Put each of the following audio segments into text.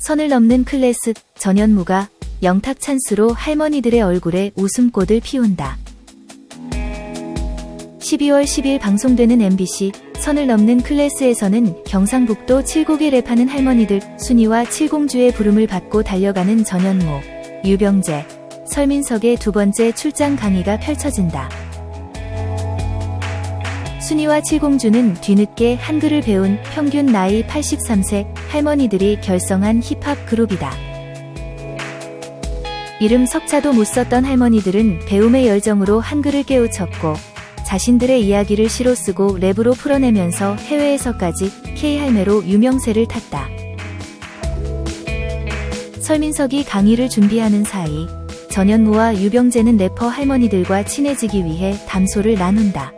선을 넘는 클래스 전현무가 영탁 찬스로 할머니들의 얼굴에 웃음꽃을 피운다. 12월 10일 방송되는 MBC 선을 넘는 클래스에서는 경상북도 칠곡에 랩하는 할머니들 순이와 칠공주의 부름을 받고 달려가는 전현무, 유병재, 설민석의 두 번째 출장 강의가 펼쳐진다. 순이와 칠공주는 뒤늦게 한글을 배운 평균 나이 83세 할머니들이 결성한 힙합 그룹이다. 이름 석자도 못 썼던 할머니들은 배움의 열정으로 한글을 깨우쳤고 자신들의 이야기를 시로 쓰고 랩으로 풀어내면서 해외에서까지 K할매로 유명세를 탔다. 설민석이 강의를 준비하는 사이 전현무와 유병재는 래퍼 할머니들과 친해지기 위해 담소를 나눈다.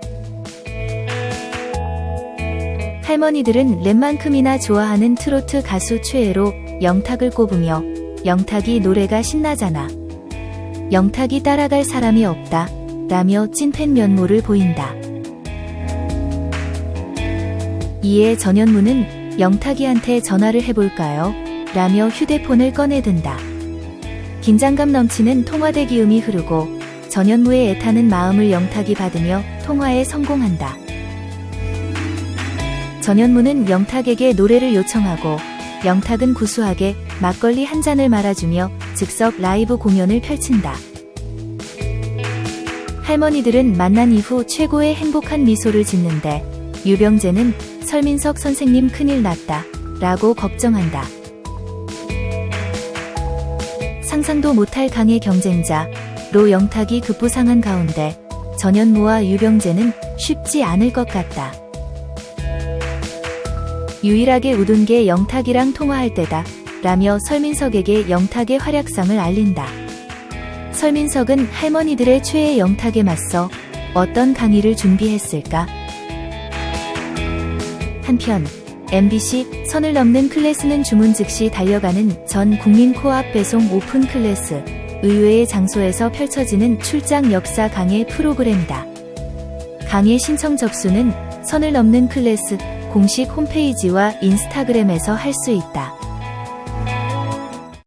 할머니들은 랩만큼이나 좋아하는 트로트 가수 최애로 영탁을 꼽으며 영탁이 노래가 신나잖아. 영탁이 따라갈 사람이 없다. 라며 찐팬 면모를 보인다. 이에 전현무는 영탁이한테 전화를 해볼까요? 라며 휴대폰을 꺼내든다. 긴장감 넘치는 통화대 기음이 흐르고 전현무의 애타는 마음을 영탁이 받으며 통화에 성공한다. 전현무는 영탁에게 노래를 요청하고 영탁은 구수하게 막걸리 한 잔을 말아주며 즉석 라이브 공연을 펼친다. 할머니들은 만난 이후 최고의 행복한 미소를 짓는데 유병재는 설민석 선생님 큰일 났다 라고 걱정한다. 상상도 못할 강의 경쟁자 로 영탁이 급부상한 가운데 전현무와 유병재는 쉽지 않을 것 같다. 유일하게 웃은 게 영탁이랑 통화할 때다 라며 설민석에게 영탁의 활약상을 알린다. 설민석은 할머니들의 최애 영탁에 맞서 어떤 강의를 준비했을까? 한편 MBC 선을 넘는 클래스는 주문 즉시 달려가는 전 국민 코앞 배송 오픈 클래스 의외의 장소에서 펼쳐지는 출장 역사 강의 프로그램이다. 강의 신청 접수는 선을 넘는 클래스 공식 홈페이지와 인스타그램에서 할 수 있다.